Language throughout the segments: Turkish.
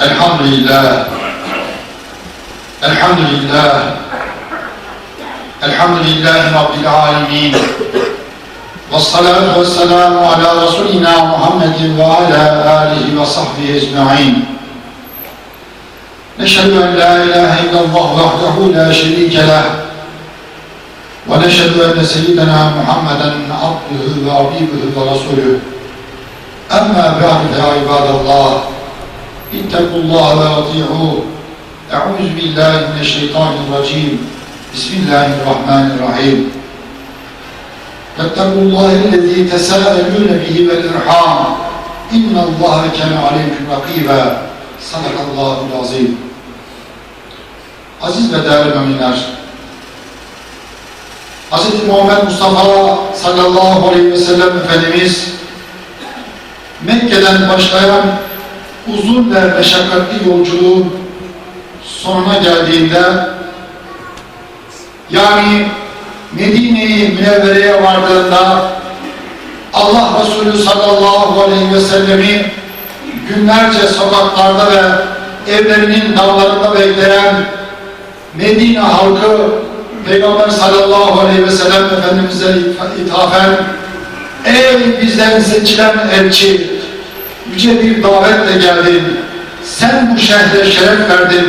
الحمد لله. الحمد لله. الحمد لله رب العالمين. والصلاة والسلام على رسولنا محمد وعلى آله وصحبه أجمعين. نشهد أن لا إله إلا الله وحده لا شريك له. ونشهد أن سيدنا محمدا عبده وحبيبه ورسوله. أما بعد يا عباد الله اتقوا الله وأطيعوه أعوذ بالله من الشيطان الرجيم بسم الله الرحمن الرحيم فاتقوا الله الذي تساءلون به والإرحام إن الله كان عليكم رقيبا صدق الله العظيم Aziz ve değerli müminler, Hz. Muhammed Mustafa sallallahu aleyhi ve sellem Efendimiz Mekke'den başlayan uzun ve meşakkatli yolculuğun sonuna geldiğinde yani Medine-i Münevvere'ye vardığında Allah Resulü sallallahu aleyhi ve sellemi günlerce sokaklarda ve evlerinin dağlarında bekleyen Medine halkı Peygamber sallallahu aleyhi ve sellem Efendimiz'e ithafen Ey bizden seçilen elçi yüce bir davetle geldin sen bu şehre şeref verdin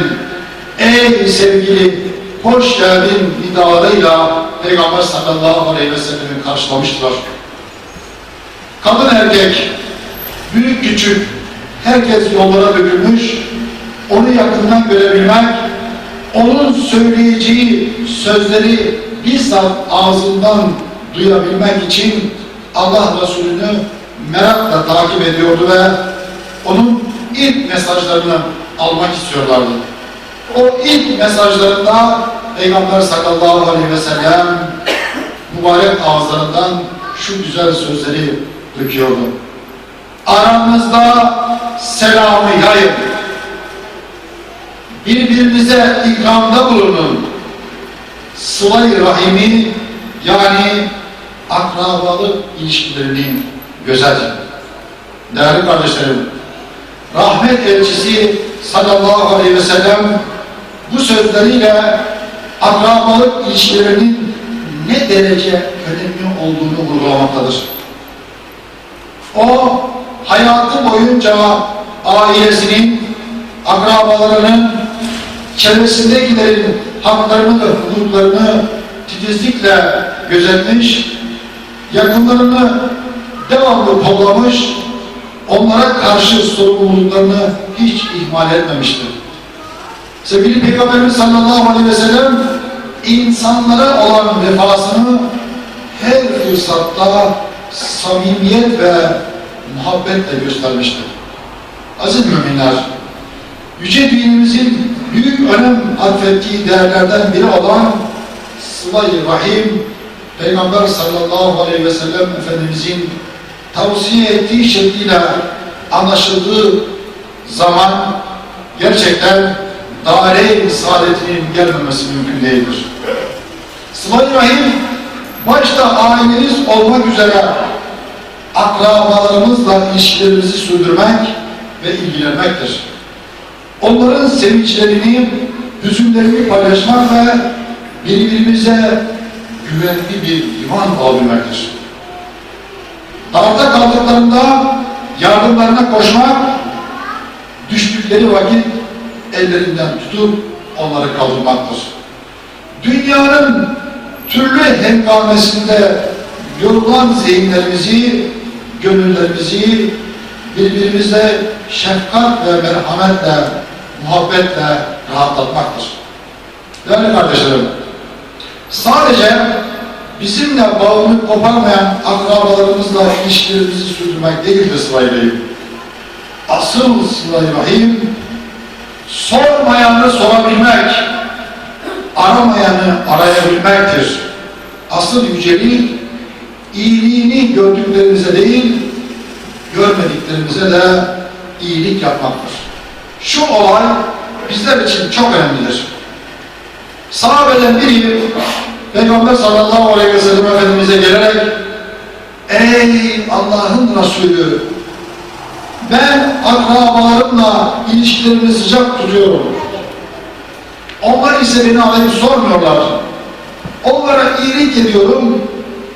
ey sevgili hoş geldin nidalarıyla Peygamber sallallahu aleyhi ve sellem'i karşılamıştılar. Kadın erkek, büyük küçük, herkes yollara dökülmüş, onu yakından görebilmek, onun söyleyeceği sözleri bizzat ağzından duyabilmek için Allah Resulü'nü merakla takip ediyordu ve onun ilk mesajlarını almak istiyorlardı. O ilk mesajlarında Peygamber sallallahu aleyhi ve sellem mübarek ağızlarından şu güzel sözleri döküyordu. Aranızda selamı yayın. Birbirinize ikramda bulunun. Sıla-i Rahim'i yani akrabalık ilişkilerini gözetin. Değerli kardeşlerim, rahmet elçisi sallallahu aleyhi ve sellem bu sözleriyle akrabalık ilişkilerinin ne derece önemli olduğunu vurgulamaktadır. O hayatı boyunca ailesinin, akrabalarının, çevresindekilerin haklarını ve hukuklarını titizlikle gözetmiş, yakınlarını devamlı kollamış, onlara karşı sorumluluklarını hiç ihmal etmemiştir. Sevgili Peygamberimiz sallallahu aleyhi ve sellem insanlara olan vefasını her fırsatta samimiyet ve muhabbetle göstermiştir. Aziz müminler, Yüce dinimizin büyük önem atfettiği değerlerden biri olan Sıla-i Rahim, Peygamber sallallahu aleyhi ve sellem Efendimizin tavsiye ettiği şekliyle anlaşıldığı zaman gerçekten daire-i saadetinin gelmemesi mümkün değildir. Sıla-i Rahim başta aileniz olmak üzere akrabalarımızla ilişkilerimizi sürdürmek ve ilgilenmektir. Onların sevinçlerini, hüzünlerini paylaşmak ve birbirimize güvenli bir iman olabilmektir. Darda kaldıklarında yardımlarına koşmak, düştükleri vakit ellerinden tutup onları kaldırmaktır. Dünyanın türlü hengamesinde yorulan zihinlerimizi, gönüllerimizi birbirimize şefkat ve merhametle, muhabbetle rahatlatmaktır. Değerli kardeşlerim, sadece bizimle bağını koparmayan akrabalarımızla ilişkilerimizi sürdürmek değildir sıla-i. Asıl sıla-i rahim, sormayanı sorabilmek, aramayanı arayabilmektir. Asıl yücelik, iyiliğini gördüklerimize değil, görmediklerimize de iyilik yapmaktır. Şu olay bizler için çok önemlidir. Sahabeden biri Peygamber sallallahu aleyhi ve sellem Efendimiz'e gelerek Ey Allah'ın Resulü Ben akrabalarımla ilişkilerimi sıcak tutuyorum. Onlar ise beni arayıp sormuyorlar. Onlara iyilik ediyorum,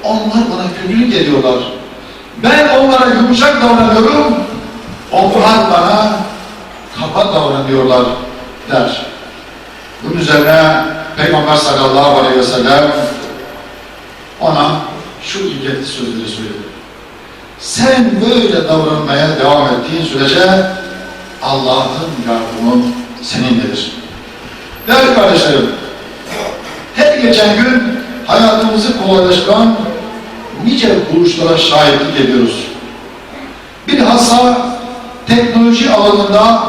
onlar bana kötülük ediyorlar. Ben onlara yumuşak davranıyorum, onlar bana kaba davranıyorlar der. Bunun üzerine Peygamber sallallahu aleyhi ve sellem ona şu ilgili sözleri söyledi. Sen böyle davranmaya devam ettiğin sürece Allah'ın yardımı seninledir. Değerli kardeşlerim, her geçen gün hayatımızı kolaylaştıran nice buluşlara şahitlik ediyoruz. Bilhassa teknoloji alanında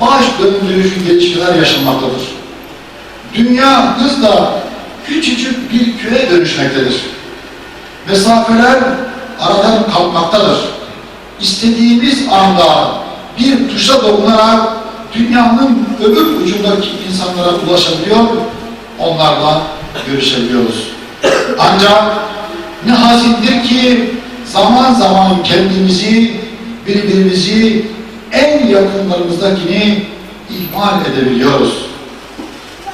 baş döndürücü gelişmeler yaşanmaktadır. Dünya hızla küçücük bir köye dönüşmektedir. Mesafeler aradan kalkmaktadır. İstediğimiz anda bir tuşa dokunarak dünyanın öbür ucundaki insanlara ulaşabiliyor, onlarla görüşebiliyoruz. Ancak ne hazindir ki zaman zaman kendimizi, birbirimizi en yakınlarımızdakini ihmal edebiliyoruz.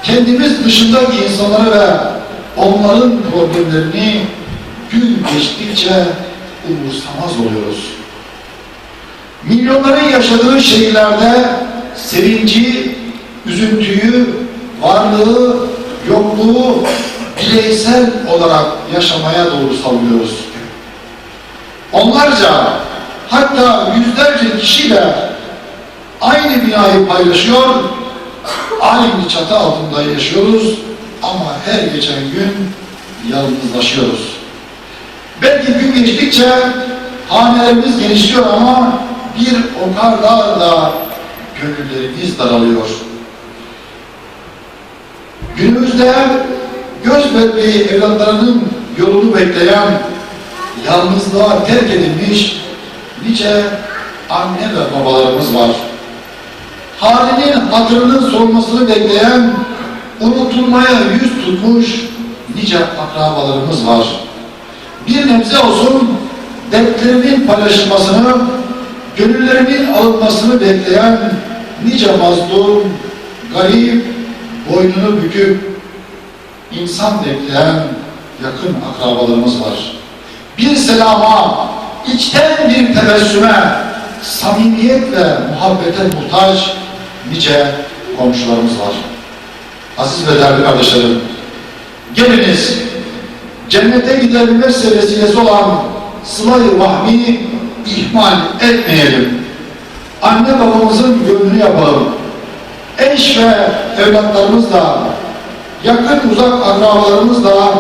Kendimiz dışındaki insanları ve onların problemlerini gün geçtikçe umursamaz oluyoruz. Milyonların yaşadığı şehirlerde sevinci, üzüntüyü, varlığı, yokluğu bireysel olarak yaşamaya doğru savuruyoruz. Onlarca hatta yüzlerce kişiyle aynı binayı paylaşıyor, aynı çatı altında yaşıyoruz ama her geçen gün yalnızlaşıyoruz. Belki gün geçtikçe hanelerimiz genişliyor ama bir o kadar da gönüllerimiz daralıyor. Günümüzde göz bebeği evlatlarının yolunu bekleyen, yalnızlığa terk edilmiş nice anne ve babalarımız var. Halinin hatırının sorulmasını bekleyen, unutulmaya yüz tutmuş nice akrabalarımız var. Bir nebze olsun dertlerinin paylaşılmasını, gönüllerinin alınmasını bekleyen nice mazlum, garip, boynunu büküp insan bekleyen yakın akrabalarımız var. Bir selama, içten bir tebessüme, samimiyet ve muhabbete muhtaç nice komşularımız var. Aziz ve değerli kardeşlerim, geliniz cennete gidebilme vesilesi olan sıla-i ihmal etmeyelim. Anne babamızın gönlünü yapalım. Eş ve evlatlarımızla, yakın uzak akrabalarımızla,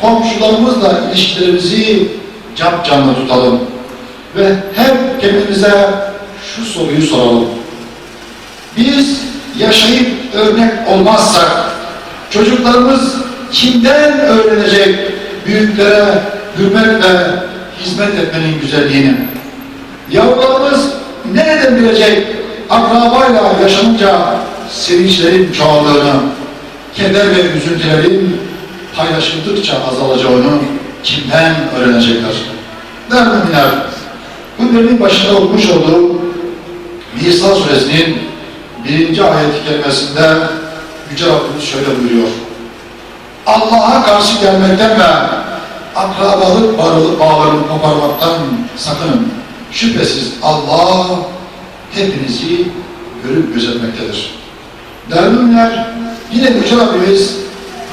komşularımızla ilişkilerimizi cap canlı tutalım. Ve hep kendimize şu soruyu soralım. Biz yaşayıp örnek olmazsak, çocuklarımız kimden öğrenecek büyüklere hürmetle hizmet etmenin güzelliğini? Yavrularımız nereden bilecek akrabayla yaşanınca sevinçlerin çoğaldığını, keder ve üzüntülerin paylaşıldıkça azalacağını kimden öğrenecekler? Değerli müminler, bu başında okumuş olduğu Nisa suresinin birinci ayet-i kerimesinde Yüce Rabbimiz şöyle buyuruyor. Allah'a karşı gelmekten ve akrabalık bağlı- bağlarını koparmaktan sakının. Şüphesiz Allah hepinizi görüp gözetmektedir. Değerli müminler, yine Yüce Rabbimiz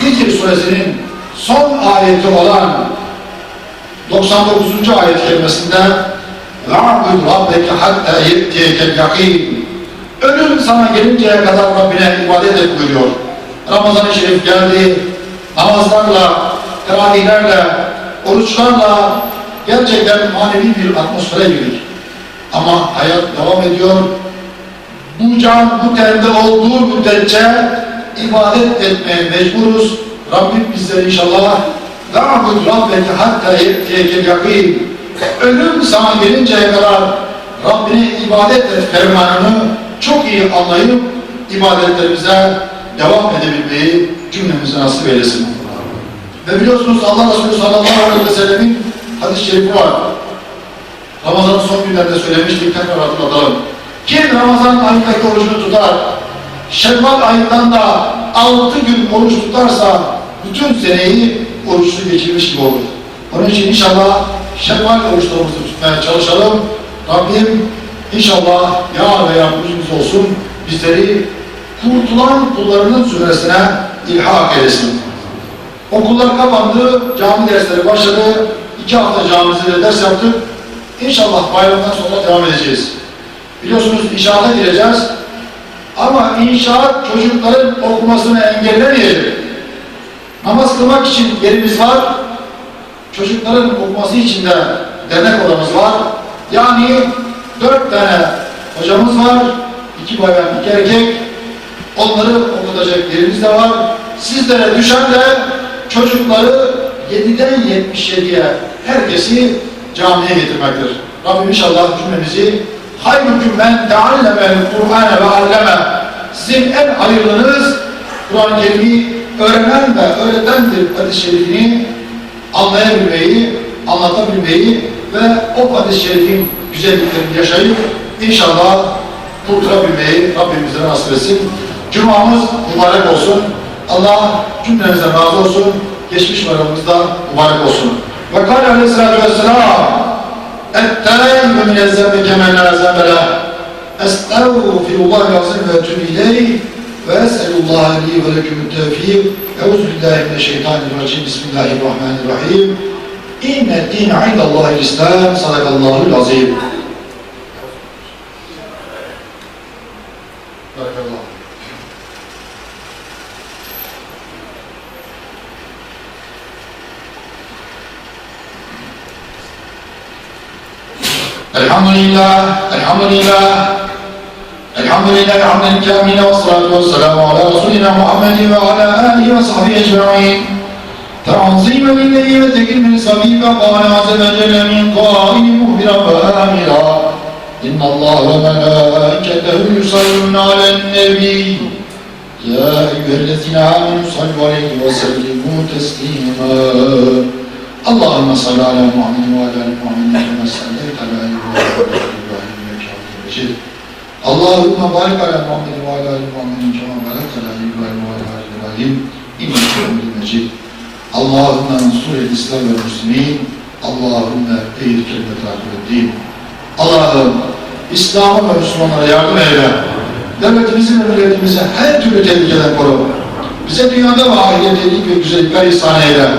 Hicr suresinin son ayeti olan 99. ayet kelimesinde وَعْبُدْ رَبَّكَ حَتَّى يَتِّيَكَ الْيَقِينَ Ölüm sana gelinceye kadar Rabbine ibadet et buyuruyor. Ramazan-ı Şerif geldi, namazlarla, teravihlerle, oruçlarla gerçekten manevi bir atmosfere girdik. Ama hayat devam ediyor. Bu can bu tende olduğu müddetçe ibadet etmeye mecburuz. Rabbim bizleri inşallah وَعْبُدْ رَبَّكَ حَتَّى يَتِّيَكَ الْيَقِينَ Ölüm sana gelinceye kadar Rabbine ibadet et fermanını çok iyi anlayıp ibadetlerimize devam edebilmeyi cümlemize nasip eylesin. Ve biliyorsunuz Allah Resulü sallallahu aleyhi ve sellemin hadis-i şerifi var. Ramazan'ın son günlerinde söylemiştik, tekrar hatırlatalım. Kim Ramazan ayındaki orucunu tutar, Şevval ayından da altı gün oruç tutarsa bütün seneyi oruçlu geçirmiş gibi olur. Onun için inşallah Şevval oruçlarımızı tutmaya çalışalım. Rabbim inşallah ya ve yardımcımız olsun bizleri kurtulan kullarının süresine ilhak eylesin. Okullar kapandı, cami dersleri başladı. İki hafta camimizde de ders yaptık. İnşallah bayramdan sonra devam edeceğiz. Biliyorsunuz inşaata gireceğiz. Ama inşaat çocukların okumasını engellemeyelim. Namaz kılmak için yerimiz var. Çocukların okuması için de dernek odamız var. Yani dört tane hocamız var. İki bayan, iki erkek. Onları okutacak yerimiz de var. Sizlere düşen de çocukları 7'den 77'ye herkesi camiye getirmektir. Rabbim inşallah cümlemizi hayrüküm men teallemel Kur'ane ve alleme sizin en hayırlınız Kur'an-ı Kerim'i öğrenen ve öğretendir hadis-i şerifini anlayabilmeyi, anlatabilmeyi ve o hadis-i şerifin güzelliklerini yaşayıp inşallah kurtulabilmeyi Rabbimize nasip etsin. Cuma'mız mübarek olsun. Allah cümlemize razı olsun. Geçmiş varımızda mübarek olsun. Ve kâle aleyhissalâtu vesselâm Ettâimmü min ezzemmi kemen azemele Estağfirullahil azim ve etûbü ileyh ve es'elullâhe li ve lekümün tevfîk Euzubillahimineşşeytanirracim Bismillahirrahmanirrahim İnne dîne indallâhil islam Sadakallâhul azim لله الحمد لله الحمد لله حمدا كاملا والصلاة والسلام على رسولنا محمد وعلى آله وصحبه أجمعين. تعظيما لله وتكريما لصبي فقال عز وجل من قائل مخبرا وآمرا إن الله وملائكته يصلون على النبي. يا أيها الذين آمنوا صلوا عليه وسلموا تسليما. اللهم صل على محمد وعلى آل محمد كما صليت Şimdi Allahümme barik ala Muhammedin ve ala Muhammedin kema barik ala İbrahim ve ala İbrahim inneke hamidun mecid. Allahümme ensur el İslam ve Müslümin. Allahümme eyyil kelime takip edeyim. Allah'ım İslam'a ve Müslümanlara yardım eyle. Devletimizin memleketimize her türlü tehlikeden koru. Bize dünyada ve ahirette iyilik ve güzellikler ihsan eyle.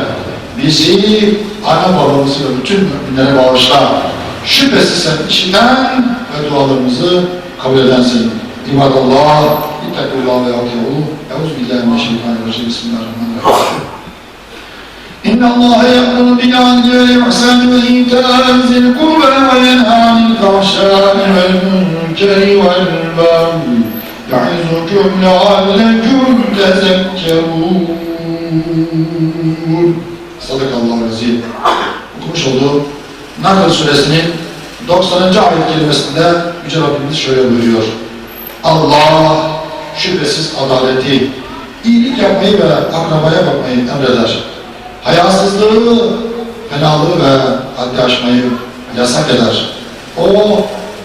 Bizi ana babamızı ve bütün müminlere bağışla. Şüphesiz sen işiten ve dualarımızı kabul edensin. İbadallah, İttekullah ve atiyu. Euzubillahimineşşeytanirracim. Bismillahirrahmanirrahim. إن الله يأمر بالعدل والإحسان وإيتاء ذي القربى وينهى عن الفحشاء والمنكر والبغي يعظكم لعلكم تذكرون Sadakallahu Azim. Okumuş olduğu Nahl Suresinin 90. ayet kelimesinde Yüce Rabbimiz şöyle buyuruyor. Allah şüphesiz adaleti, iyilik yapmayı ve akrabaya bakmayı emreder hayasızlığı, fenalığı ve haddi aşmayı yasak eder. O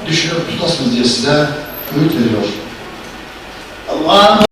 düşünüp tutasınız diye size öğüt veriyor. Allah